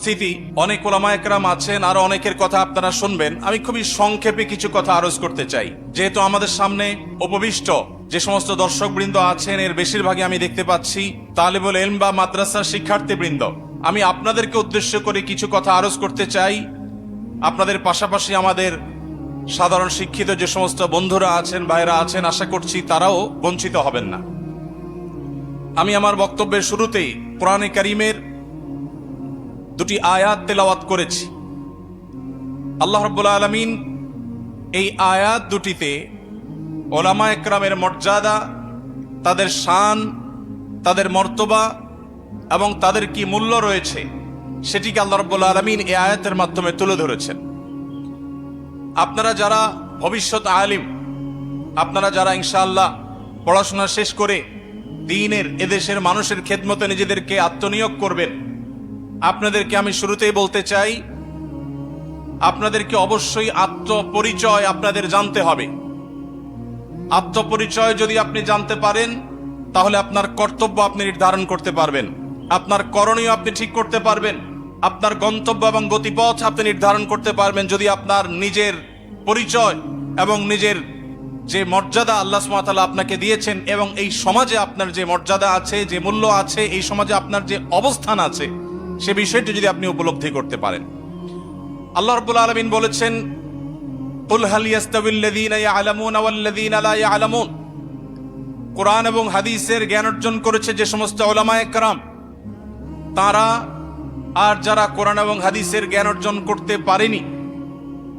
উপস্থিতি। অনেক ওলামা একরাম আছেন, আরও অনেকের কথা আপনারা শুনবেন। আমি খুবই সংক্ষেপে কিছু কথা আরজ করতে চাই। যেহেতু আমাদের সামনে উপবিষ্ট যে সমস্ত দর্শকবৃন্দ আছেন, এর বেশিরভাগই আমি দেখতে পাচ্ছি তালেবুল এলম বা মাদ্রাসার শিক্ষার্থীবৃন্দ। আমি আপনাদেরকে উদ্দেশ্য করে কিছু কথা আরজ করতে চাই। আপনাদের পাশাপাশি আমাদের সাধারণ শিক্ষিত যে সমস্ত বন্ধুরা আছেন ভাইরা আছেন, আশা করছি তারাও বঞ্চিত হবেন না। আমি আমার বক্তব্যের শুরুতেই কোরআনে করিমের দুটি আয়াত তেলাওয়াত করেছি। আল্লাহ রব্বুল আলমিন এই আয়াত দুটিতে ওলামা একরামের মর্যাদা, তাদের শান, তাদের মর্তবা এবং তাদের কি মূল্য রয়েছে সেটিকে আল্লাহ রব্বুল আলমিন এই আয়াতের মাধ্যমে তুলে ধরেছেন। আপনারা যারা ভবিষ্যৎ আলিম, আপনারা যারা ইনশাআল্লাহ পড়াশোনা শেষ করে দিনের এদেশের মানুষের খেদমতে নিজেদেরকে আত্মনিয়োগ করবেন আপনাদেরকে আমি শুরুতেই বলতে চাই, আপনাদেরকে অবশ্যই আত্মপরিচয় আপনাদের জানতে হবে। আত্মপরিচয় যদি আপনি জানতে পারেন, তাহলে আপনার কর্তব্য আপনি নির্ধারণ করতে পারবেন। আপনার করণীয় আপনি ঠিক করতে পারবেন। আপনার গন্তব্য এবং গতিপথ আপনি নির্ধারণ করতে পারবেন যদি আপনার নিজের পরিচয় এবং নিজের যে মর্যাদা আল্লাহ সুমাতালা আপনাকে দিয়েছেন এবং এই সমাজে আপনার যে মর্যাদা আছে, যে মূল্য আছে, এই সমাজে আপনার যে অবস্থান আছে সে বিষয়টি যদি আপনি উপলব্ধি করতে পারেন আল্লাহ রব্বুল আলমিন বলেছেন কুল হাল ইয়াস্তাবিল্লাযীনা ইয়ালামুনা ওয়াল্লাযীনা লা ইয়ালামুন কোরআন এবং হাদিসের জ্ঞান অর্জন করেছে যে সমস্ত ওলামায়ে کرام তারা আর যারা কোরআন এবং হাদিসের জ্ঞান অর্জন করতে পারেনি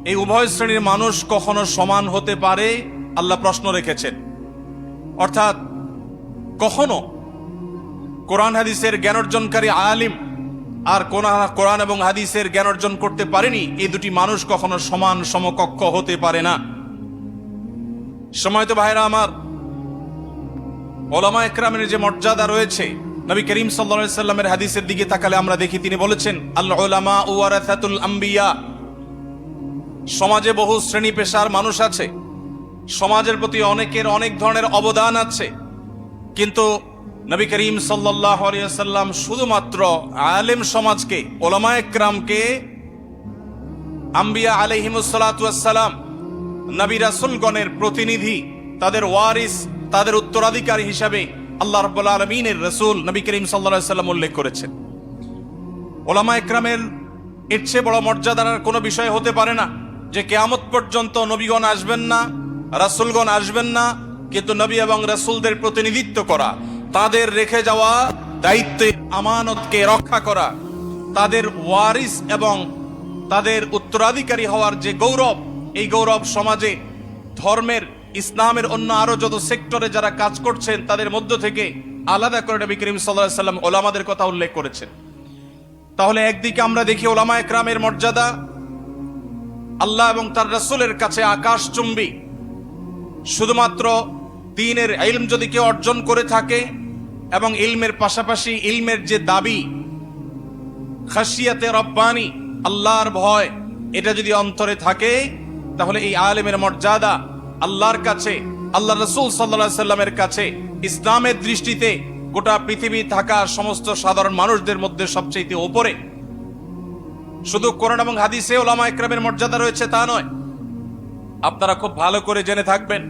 এই উভয় শ্রেণীর মানুষ কখনো সমান হতে পারে আল্লাহ প্রশ্ন রেখেছেন অর্থাৎ কখনো কোরআন হাদিসের জ্ঞান অর্জনকারী আলিম আর কোরআন এবং হাদিসের জ্ঞান অর্জন করতে পারেনি, এই দুটি মানুষ কখনো সমান সমকক্ষ হতে পারে না। সময় তো ভাইরা আমার, ওলামা একরামের যে মর্যাদা রয়েছে, নবী করিম সাল্লা সাল্লামের হাদিসের দিকে তাকালে আমরা দেখি, তিনি বলেছেন আল্লাহ ওলামা আম্বিয়া। সমাজে বহু শ্রেণি পেশার মানুষ আছে, সমাজের প্রতি অনেকের অনেক ধরনের অবদান আছে, কিন্তু নবী করিম সাল্লাম শুধুমাত্র আলেম সমাজকে ওলামা একরামকে, আম্বিয়া আলহিমুসালাম নবী রাসুলগণের প্রতিনিধি, তাদের ওয়ারিস, তাদের উত্তরাধিকারী হিসাবে আল্লাহ রব্বুল আলমিনের রসুল নবী করিম সাল্লা সাল্লাম উল্লেখ করেছেন। ওলামা একরামের এর চেয়ে বড় মর্যাদার কোনো বিষয় হতে পারে না যে কেয়ামত পর্যন্ত নবীগণ আসবেন না, রাসুলগণ আসবেন না, কিন্তু নবী এবং রাসুলদের প্রতিনিধিত্ব করা। তাদের রেখে যাওয়া দায়িত্বে আমানতকে রক্ষা করা, তাদের ওয়ারিস এবং তাদের উত্তরাধিকারী হওয়ার যে গৌরব, এই গৌরব সমাজে, ধর্মের, ইসলামের অন্য আরও যত সেক্টরে যারা কাজ করছেন, তাদের মধ্য থেকে আলাদা করে নবী করিম সাল্লাহ সাল্লাম ওলামাদের কথা উল্লেখ করেছেন। তাহলে একদিকে আমরা দেখি ওলামা একরামের মর্যাদা, আল্লাহ এবং তার রাসূলের কাছে আকাশ চুম্বি শুধুমাত্র দিনের ইলম যদি কেউ অর্জন করে থাকে এবং ইলমের পাশাপাশি ইলমের যে দাবি, খাসিয়াতে রব্বানি, আল্লাহর ভয়, এটা যদি অন্তরে থাকে, তাহলে এই আলেমের মর্যাদা আল্লাহর কাছে আল্লাহ রসুল সাল্লা সাল্লামের কাছে, ইসলামের দৃষ্টিতে গোটা পৃথিবী থাকা সমস্ত সাধারণ মানুষদের মধ্যে সবচেয়ে ওপরে। শুধু কোরআন এবং হাদিসে ওলামা একরামের মর্যাদা রয়েছে তা নয়। আপনারা খুব ভালো করে জেনে থাকবেন,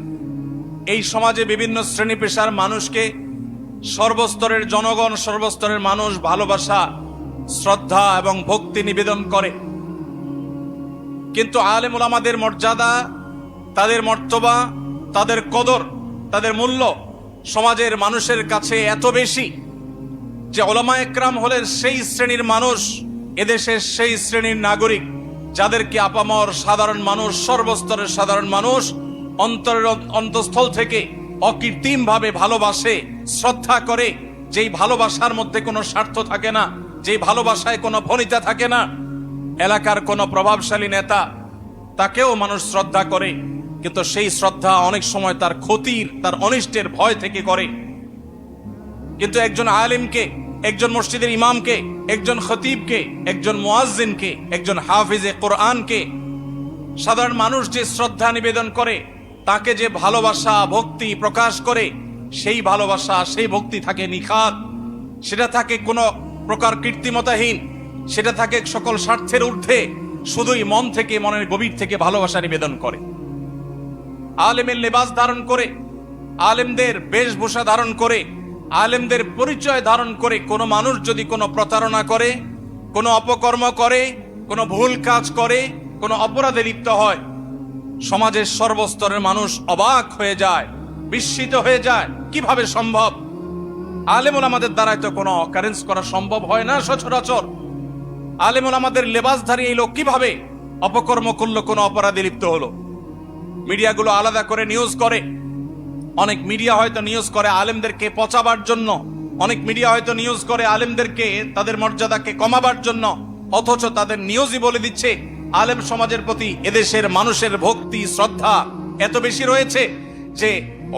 এই সমাজে বিভিন্ন শ্রেণি পেশার মানুষকে সর্বস্তরের জনগণ, সর্বস্তরের মানুষ ভালোবাসা, শ্রদ্ধা এবং ভক্তি নিবেদন করে। কিন্তু আলেম ওলামাদের মর্যাদা, তাদের মর্তবা, তাদের কদর, তাদের মূল্য সমাজের মানুষের কাছে এত বেশি যে ওলামা একরাম হলেন সেই শ্রেণির মানুষ, এদেশের সেই শ্রেণির নাগরিক, যাদেরকে আপামর সাধারণ মানুষ, সর্বস্তরের সাধারণ মানুষ অন্তরের অন্তঃস্থল থেকে অকৃত্রিম ভাবে ভালোবাসে, শ্রদ্ধা করে, যেই ভালোবাসার মধ্যে কোনো স্বার্থ থাকে না, যেই ভালোবাসায় কোনো ভনিতা থাকে না, এলাকার কোনো প্রভাবশালী নেতা, তাকেও মানুষ শ্রদ্ধা করে, কিন্তু সেই শ্রদ্ধা অনেক সময় তার ক্ষতির, তার অনিষ্টের ভয় থেকে করে। কিন্তু একজন আলিমকে, একজন মসজিদের ইমামকে, একজন খতিবকে, একজন মুয়াজ্জিনকে, একজন হাফিজে কোরআনকে, সাধারণ মানুষ যে শ্রদ্ধা নিবেদন করে তাকে যে ভালোবাসা ভক্তি প্রকাশ করে, সেই ভালোবাসা, সেই ভক্তি থাকে নিখাত। সেটা থাকে কোনো প্রকার কৃত্রিমতাহীন সেটা থাকে সকল স্বার্থের ঊর্ধ্বে, শুধুই মন থেকে, মনের গভীর থেকে ভালোবাসা নিবেদন করে। আলেমের লেবাস ধারণ করে, আলেমদের বেশভূষা ধারণ করে, আলেমদের পরিচয় ধারণ করে কোনো মানুষ যদি কোনো প্রতারণা করে, কোনো অপকর্ম করে, কোনো ভুল কাজ করে, কোনো অপরাধে লিপ্ত হয় সমাজের সর্বস্তরের মানুষ অবাক হয়ে যায়, বিস্মিত হয়ে যায়। কীভাবে সম্ভব? আলেমুল আমাদের দ্বারাই তো কোনো অকারেন্স করা সম্ভব হয় না সচরাচর। আলেমুল আমাদের লেবাসধারী এই লোক কীভাবে অপকর্ম করল, কোনো অপরাধে লিপ্ত হলো? মিডিয়াগুলো আলাদা করে নিউজ করে। অনেক মিডিয়া হয়তো নিউজ করে আলেমদেরকে পচাবার জন্য। অনেক মিডিয়া হয়তো নিউজ করে আলেমদেরকে তাদের মর্যাদাকে কমাবার জন্য। অথচ তাদের নিউজই বলে দিচ্ছে আলেম সমাজের প্রতি এদেশের মানুষের ভক্তি, শ্রদ্ধা এত বেশি রয়েছে যে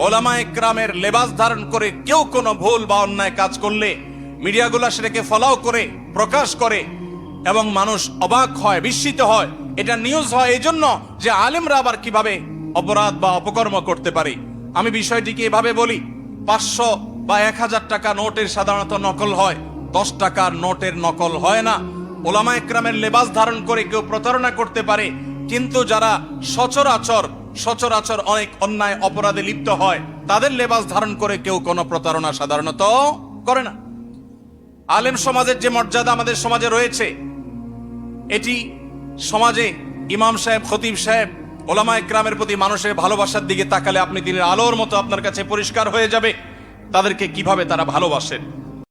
ওলামা একরামের লেবাস ধারণ করে কেউ কোনো ভুল বা অন্যায় কাজ করলে মিডিয়াগুলো সেটাকে ফলাও করে, প্রকাশ করে এবং মানুষ অবাক হয়, বিস্মিত হয়। এটা নিউজ হয় এই জন্য যে আলেমরা আবার কীভাবে অপরাধ বা অপকর্ম করতে পারে। আমি বিষয়টিকে এভাবে বলি, পাঁচশো বা এক হাজার টাকা নোটের সাধারণত নকল হয়, দশ টাকার নোটের নকল হয় না। ওলামা একরামের লেবাস ধারণ করে কেউ প্রতারণা করতে পারে, কিন্তু যারা সচরাচর সচরাচর অনেক অন্যায় অপরাধে লিপ্ত হয়, তাদের লেবাস ধারণ করে কেউ কোনো প্রতারণা সাধারণত করে না। আলেম সমাজের যে মর্যাদা আমাদের সমাজে রয়েছে, এটি সমাজে ইমাম সাহেব, খতিব সাহেব, ওলামা একরামের প্রতি মানুষের ভালোবাসার দিকে তাকালে আপনি দিনের আলোর মতো আপনার কাছে পরিষ্কার হয়ে যাবে। তাদেরকে কীভাবে তারা ভালোবাসেন?